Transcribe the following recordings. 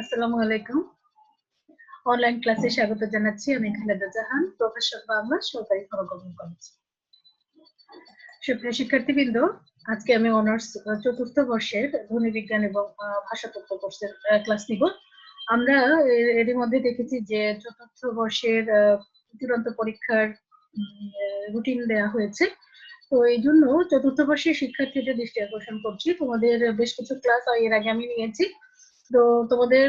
আসসালামু আলাইকুম। অনলাইন স্বাগত জানাচ্ছি। খালেদা জাহান সরকারি শিক্ষার্থীবৃন্দ, আজকে আমি অনার্স চতুর্থ বর্ষের ধ্বনি বিজ্ঞান এবং ভাষাতত্ত্ব কোর্সের ক্লাস নিব। আমরা এর মধ্যে দেখেছি যে চতুর্থ বর্ষের চূড়ান্ত পরীক্ষার রুটিন দেয়া হয়েছে। তো এই জন্য চতুর্থ বর্ষের শিক্ষার্থীদের দৃষ্টি আকর্ষণ করছি। তোমাদের বেশ কিছু ক্লাস এর আগে আমি নিয়েছি। তো তোমাদের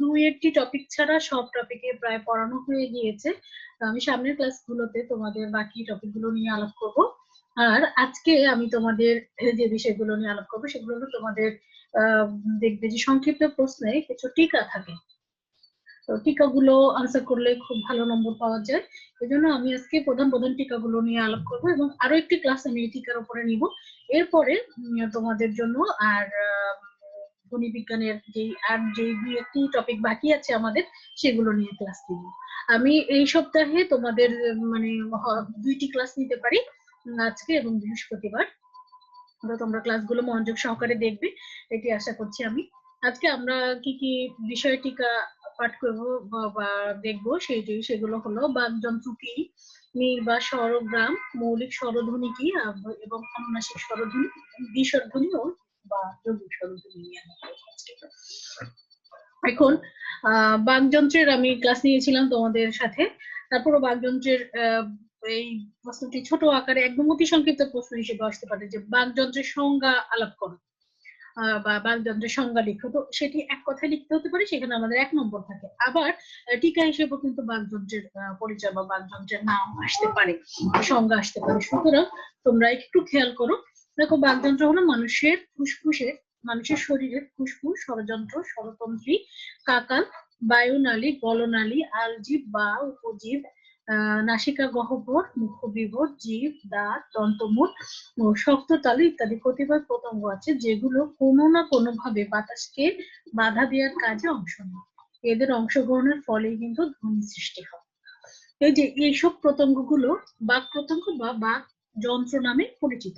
দুই একটি টপিক ছাড়া সব টপিকে প্রায় পড়ানো হয়ে গিয়েছে। আমি সামনের ক্লাসগুলোতে তোমাদের বাকি টপিকগুলো নিয়ে আলাপ করব। আর আজকে আমি তোমাদের যে বিষয়গুলো নিয়ে আলাপ করব, সেগুলো হলো তোমাদের দেখবে যে সংক্ষিপ্ত প্রশ্নে কিছু টিকা থাকে। তো টিকাগুলো আনসার করলে খুব ভালো নম্বর পাওয়া যায়। এই জন্য আমি আজকে প্রধান প্রধান টিকাগুলো নিয়ে আলাপ করব এবং আরও একটি ক্লাস আমি এই টিকার উপরে নিব। এরপরে তোমাদের জন্য আর ধ্বনি বিজ্ঞানের যে, আর যে একটি টপিক বাকি আছে আমাদের, সেগুলো নিয়ে ক্লাস দিব আমি এই সপ্তাহে তোমাদের মানে দুইটি ক্লাস নিতে পারি আজকে এবং বৃহস্পতিবার। তোমরা ক্লাসগুলো মনোযোগ সহকারে দেখবে, এটি আশা করছি আমি। আজকে আমরা কি কি বিষয় টিকা পাঠ করব বা দেখব সেইটি সেগুলো হলো বাগযন্ত্র কি নীল বা স্বরগ্রাম, মৌলিক স্বরধ্বনি কি এবং অনুনাসিক স্বরধ্বনি বিস্বরধ্বনিও বা যৌগিক স্বরধ্বনি নিয়ে এখন বাগযন্ত্রের আমি ক্লাস নিয়েছিলাম তোমাদের সাথে। তারপরও বাগযন্ত্রের এই প্রশ্নটি ছোট আকারে একদম অতি সংক্ষিপ্ত প্রশ্ন হিসেবে আসতে পারে যে বাগযন্ত্রের সংজ্ঞা আলাপ করো। বা বাগযন্ত্রের সংজ্ঞা তো সেটি এক কথায় লিখতে হতে পারে, সেখানে আমাদের এক নম্বর থাকে। আবার টিকা হিসেবেও কিন্তু পরিচয় বা নাম আসতে পারে সংজ্ঞা আসতে পারে। সুতরাং তোমরা একটু খেয়াল করো, দেখো বাগযন্ত্র হলো মানুষের ফুসফুসের মানুষের শরীরের ফুসফুস, ষড়যন্ত্র, ষড়তন্ত্রী, কাকাল, বায়ুনালী, গলনালী, আলজীব বা উপজীব নাসিকা গহ্বর মুখবিবর জীব, দাঁত, দন্তমূল শক্ত তালু ইত্যাদি প্রতিবাদ পতঙ্গ আছে, যেগুলো কোনো না কোনো ভাবে বাতাসকে বাধা দেওয়ার কাজে অংশ নেয়। এদের অংশগ্রহণের ফলে কিন্তু ধ্বনি সৃষ্টি হয়। এই যে এইসব প্রত্যঙ্গগুলো বাক প্রতঙ্গ বা বাক যন্ত্র নামে পরিচিত।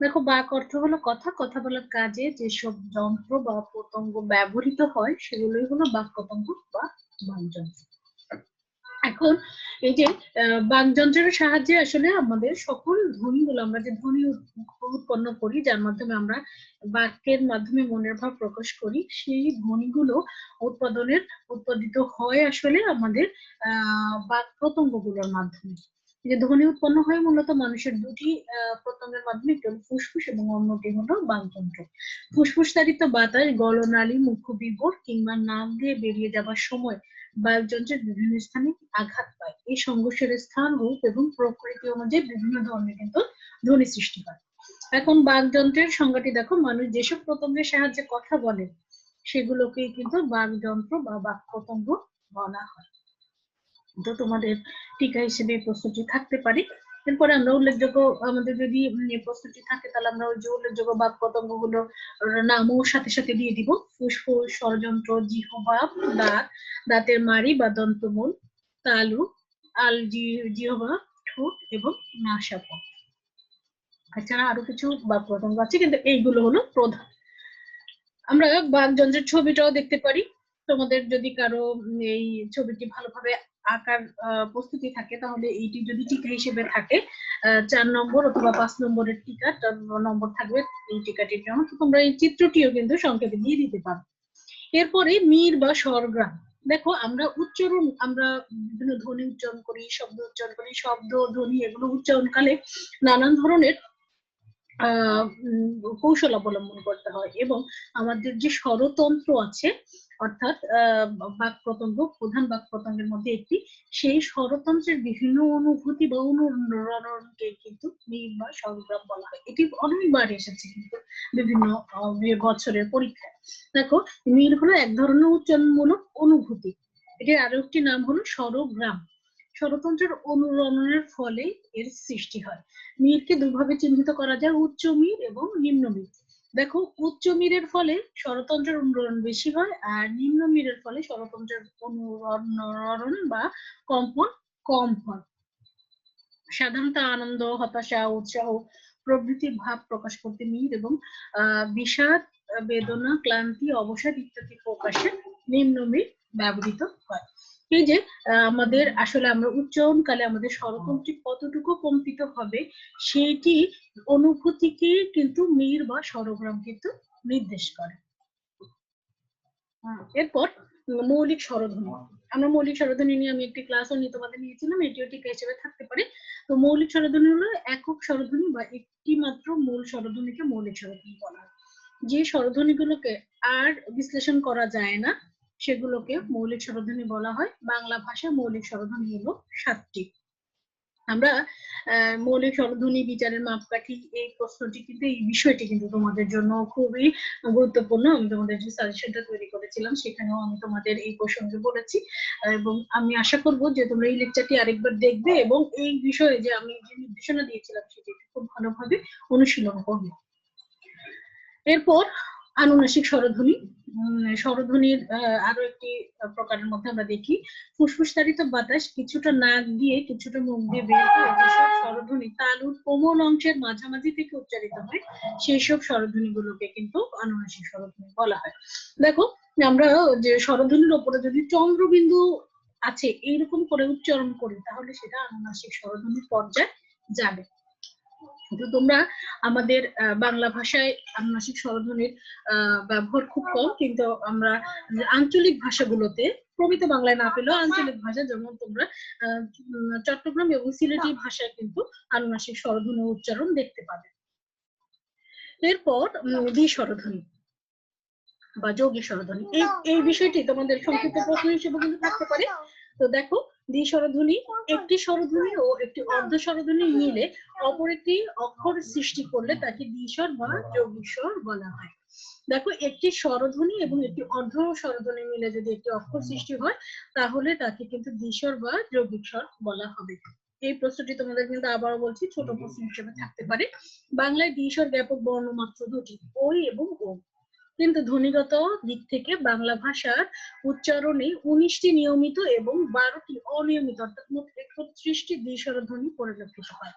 দেখো, বাক অর্থ হলো কথা। কথা বলার কাজে যেসব যন্ত্র বা প্রতঙ্গ ব্যবহৃত হয়, সেগুলোই হলো বাক প্রতঙ্গ বা বাকযন্ত্র এখন এই যে বাকযন্ত্রের সাহায্যে আসলে আমাদের সকল ধ্বনিগুলো, আমরা যে ধ্বনি উৎপন্ন করি, যার মাধ্যমে আমরা বাক্যের মাধ্যমে মনের ভাব প্রকাশ করি, সেই ধ্বনিগুলো উৎপাদনের, উৎপাদিত হয় আসলে আমাদের, আহ, বাক প্রত্যঙ্গগুলোর মাধ্যমে। যে ধ্বনি উৎপন্ন হয় মূলত মানুষের দুটি প্রত্যঙ্গের মাধ্যমে, একটি হলো ফুসফুস এবং অন্যটি হলো বাকযন্ত্র ফুসফুস তারিত বাতাস, গলনালী মুখ্য বিবর কিংবা নাম দিয়ে বেরিয়ে যাবার সময় বায়ুযন্ত্রের বিভিন্ন স্থানে আঘাত পায়। এই সংঘর্ষের স্থান, রূপ এবং প্রকৃতি অনুযায়ী বিভিন্ন ধরনের কিন্তু ধ্বনি সৃষ্টি হয়। এখন বাকযন্ত্রের সংজ্ঞাটি দেখো, মানুষ যেসব প্রতঙ্গের সাহায্যে কথা বলে সেগুলোকে কিন্তু বাকযন্ত্র বা বাঘ প্রতঙ্গ বলা হয়। তো তোমাদের টিকা হিসেবে প্রস্তুতি থাকতে পারে। এরপরে আমরা উল্লেখযোগ্য আমাদের যদি প্রস্তুতি থাকে, তাহলে আমরা ওই যে উল্লেখযোগ্য বাক পতঙ্গগুলো নামও সাথে সাথে দিয়ে দিব। ফুসফুস ষড়যন্ত্র, জিহবা, দাঁত, দাঁতের মারি বা দন্তমূল, তালু, আল জিহবা, ঠোঁট এবং নাসাপথ এছাড়া আরও কিছু বাক পতঙ্গ আছে, কিন্তু এইগুলো হলো প্রধান। আমরা বাকযন্ত্রের ছবিটাও দেখতে পারি। তোমাদের যদি কারও এই ছবিটি ভালোভাবে আকার প্রস্তুতি থাকে, তাহলে এইটি যদি টিকা হিসেবে থাকে চার নম্বর অথবা পাঁচ নম্বরের টিকা নম্বর থাকবে এই টিকাটির জন্য। তোমরা এই চিত্রটিও কিন্তু সংক্ষেপে দিয়ে দিতে পারো। এরপরে মীর বা স্বরগ্রাম। দেখো, আমরা উচ্চারণ, আমরা বিভিন্ন ধ্বনি উচ্চারণ করি, শব্দ উচ্চারণ করি, শব্দ, ধ্বনি এগুলো উচ্চারণকালে নানান ধরনের কৌশল অবলম্বন করতে হয় এবং আমাদের যে স্বরতন্ত্র আছে, অর্থাৎ বাক প্রত্যঙ্গ প্রধান বাক প্রত্যঙ্গের মধ্যে একটি, সেই স্বরতন্ত্রের বিভিন্ন অনুভূতি বা অনুরণনকে কিন্তু মিল বা স্বরগ্রাম বলা হয়। এটি অনেকবার এসেছে কিন্তু বিভিন্ন বছরের পরীক্ষায়। দেখো মিল হলো এক ধরনের উচ্চারণমূলক অনুভূতি। এটির আরও একটি নাম হলো স্বরগ্রাম। স্বরতন্ত্রের অনুরণনের ফলে এর সৃষ্টি হয়। মিরকে দুভাবে চিহ্নিত করা যায়, উচ্চ মির এবং নিম্ন মির। দেখো, উচ্চ মিরের ফলে স্বরতন্ত্রের অনুরণ বেশি হয় আর নিম্ন মিরের ফলে স্বরতন্ত্রের অনুরণ বা কম্পন কম হয়। সাধারণত আনন্দ, হতাশা, উৎসাহ প্রভৃতি ভাব প্রকাশ করতে মির এবং বিষাদ, বেদনা, ক্লান্তি, অবসাদ ইত্যাদি প্রকাশে নিম্নমিল ব্যবহৃত হয়। এই যে আমাদের আসলে আমরা উচ্চারণকালে আমাদের স্বরতন্ত্রী কতটুকু কম্পিত হবে, সেইটি অনুভূতিকে কিন্তু মির বা স্বরগ্রাম কিন্তু নির্দেশ করে। এরপর, মৌলিক স্বরধ্বনি। আমরা মৌলিক স্বরধ্বনি নিয়ে আমি একটি ক্লাসও নিয়ে তোমাদের নিয়েছিলাম, এটিও টিকা হিসেবে থাকতে পারে। তো মৌলিক স্বরধ্বনি হলো একক স্বরধ্বনি বা একটি মাত্র মূল স্বরধ্বনিকে মৌলিক স্বরধ্বনি বলা হয়। যে স্বরধ্বনিগুলোকে আর বিশ্লেষণ করা যায় না সেগুলোকে মৌলিক স্বরধ্বনি বলা হয়। বাংলা ভাষায় মৌলিক স্বরধ্বনি হলো সাতটি। আমরা মৌলিক স্বরধ্বনি বিচারের মাপকাঠি এই প্রশ্নটি কিন্তু, এই বিষয়টি কিন্তু তোমাদের জন্য খুবই গুরুত্বপূর্ণ। আমি তোমাদের যে সাজেশনটা তৈরি করেছিলাম, সেখানেও আমি তোমাদের এই প্রসঙ্গে বলেছি। এবং আমি আশা করব যে তোমরা এই লেকচারটি আরেকবার দেখবে এবং এই বিষয়ে যে আমি যে নির্দেশনা দিয়েছিলাম, সেটি খুব ভালোভাবে অনুশীলন করবে। এরপর আনুনাসিক স্বরধ্বনি। স্বরধ্বনির আরও একটি প্রকারের মধ্যে আমরা দেখি। ফুসফুসতাড়িত বাতাস কিছুটা নাক দিয়ে, কিছুটা মুখ দিয়ে বের হয়ে যেসব স্বরধ্বনি তালুর কোমল অংশের মাঝামাঝি থেকে উচ্চারিত হয়, সেই সব স্বরধ্বনি গুলোকে কিন্তু আনুনাসিক স্বরধ্বনি বলা হয়। দেখো, আমরা যে স্বরধ্বনির ওপরে যদি চন্দ্রবিন্দু আছে, এইরকম করে উচ্চারণ করি, তাহলে সেটা আনুনাসিক স্বরধ্বনির পর্যায়ে যাবে। কিন্তু তোমরা আমাদের বাংলা ভাষায় আনুনাসিক স্বরধ্বনির আহ, ব্যবহার খুব কম কিন্তু আমরা আঞ্চলিক ভাষাগুলোতে প্রমিত বাংলায় না পেলেও আঞ্চলিক ভাষা যেমন তোমরা চট্টগ্রাম এবং সিলেটি ভাষায় কিন্তু আনুনাসিক স্বরধ্বনি উচ্চারণ দেখতে পাবে। এরপর দ্বি স্বরধ্বনি বা যৌগিক স্বরধ্বনি। এই এই বিষয়টি তোমাদের সংক্ষিপ্ত প্রশ্ন হিসেবে কিন্তু থাকতে পারে। তো দেখো দ্বি স্বরধ্বনি একটি স্বরধ্বনি ও একটি অর্ধ স্বরধ্বনি মিলে অপর একটি অক্ষর সৃষ্টি করলে তাকে দ্বিস্বর বা যৌগিক স্বর বলা হয়। দেখো একটি স্বরধ্বনি এবং একটি অর্ধ স্বরধ্বনি মিলে যদি একটি অক্ষর সৃষ্টি হয় তাহলে তাকে কিন্তু দ্বিস্বর বা যৌগিক স্বর বলা হবে। এই প্রশ্নটি তোমাদের কিন্তু আবারও বলছি ছোট প্রশ্ন হিসেবে থাকতে পারে। বাংলায় দ্বিস্বর ব্যাপক বর্ণ মাত্র দুটি ওই এবং ও কিন্তু ধ্বনিগত দিক থেকে বাংলা ভাষার উচ্চারণে উনিশটি নিয়মিত এবং বারোটি অনিয়মিত অর্থাৎ মোট একত্রিশটি দ্বিস্বর ধ্বনি পরিলক্ষিত হয়।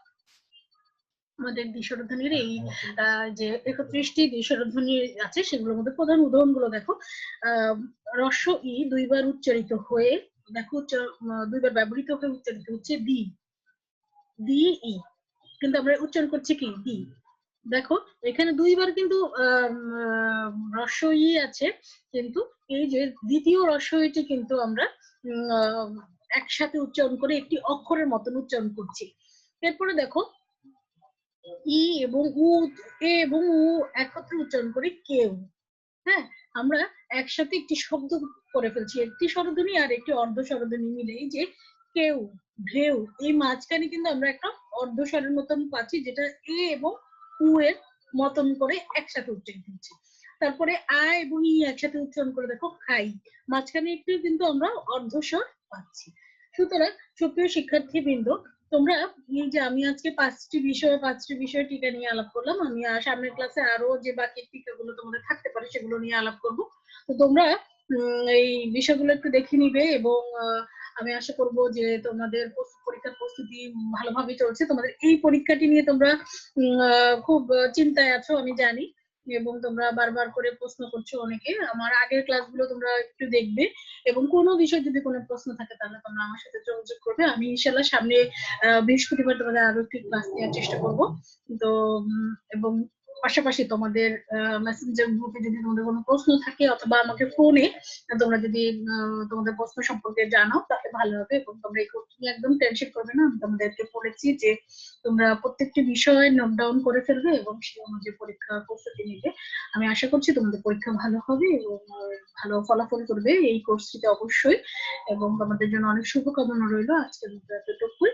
আমাদের দ্বিস্বরধ্বনির এই আহ, যে একত্রিশটি দ্বিস্বরধ্বনি আছে সেগুলোর মধ্যে প্রধান উদাহরণগুলো দেখো। আহ রস্য ই দুইবার উচ্চারিত হয়ে দেখো দুইবার ব্যবহৃত হয়ে উচ্চারিত হচ্ছে দি। দি ই। কিন্তু আমরা উচ্চারণ করছি কি? দি। দেখো এখানে দুইবার কিন্তু আম, আহ, রস্য ই আছে কিন্তু এই যে দ্বিতীয় রস্য ইটি কিন্তু আমরা একসাথে উচ্চারণ করে একটি অক্ষরের মতন উচ্চারণ করছি। এরপরে দেখো ই এবং উ এ এবং উ একত্রে উচ্চারণ করি কেউ। হ্যাঁ আমরা একসাথে একটি শব্দ করে ফেলছি একটি স্বরধ্বনি আর একটি অর্ধ স্বরধ্বনি মিলে এই যে কেউ ঢেউ এই মাঝখানে কিন্তু আমরা একটা অর্ধ স্বরের মতন পাচ্ছি যেটা এ এবং এর মতন করে একসাথে উচ্চারিত হচ্ছে তারপরে আ এবং ই একসাথে উচ্চারণ করে দেখো খাই। মাঝখানে একটু কিন্তু আমরা অর্ধস্বর পাচ্ছি। সুতরাং সুপ্রিয় শিক্ষার্থী বৃন্দ তোমরা এই যে আমি আজকে পাঁচটি বিষয় পাঁচটি বিষয় টিকা নিয়ে আলাপ করলাম আমি সামনের ক্লাসে আরও যে বাকি টিকাগুলো তোমাদের থাকতে পারে সেগুলো নিয়ে আলাপ করব। তো তোমরা এই বিষয়গুলো একটু দেখে নিবে এবং আহ, আমি আশা করব যে তোমাদের পরীক্ষার প্রস্তুতি ভালোভাবে চলছে। তোমাদের এই পরীক্ষাটি নিয়ে তোমরা খুব চিন্তায় আছো, আমি জানি। এবং তোমরা বারবার করে প্রশ্ন করছ অনেকে। আমার আগের ক্লাসগুলো তোমরা একটু দেখবে। এবং কোনো বিষয় যদি কোনো প্রশ্ন থাকে, তাহলে তোমরা আমার সাথে যোগাযোগ করবে। আমি ইনশাল্লাহ সামনে বৃহস্পতিবার তোমাদের আরও একটি ক্লাস নেওয়ার চেষ্টা করব। তো এবং পাশাপাশি তোমাদের মেসেঞ্জার গ্রুপে যদি তোমাদের কোনো প্রশ্ন থাকে অথবা আমাকে ফোনে তোমরা যদি তোমাদের প্রশ্ন সম্পর্কে জানাও, তাহলে ভালো হবে এবং তোমরা এই নিয়ে একদম টেনশন করবে না। আমি তোমাদেরকে বলেছি যে, তোমরা প্রত্যেকটি বিষয় নোট ডাউন করে ফেলবে এবং সেই অনুযায়ী পরীক্ষা প্রস্তুতি নিবে। আমি আশা করছি তোমাদের পরীক্ষা ভালো হবে এবং ভালো ফলাফল করবে এই কোর্সটিতে অবশ্যই। এবং তোমাদের জন্য অনেক শুভকামনা রইল আজকের মতো এতটুকুই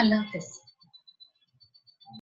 আল্লাহ হাফেজ।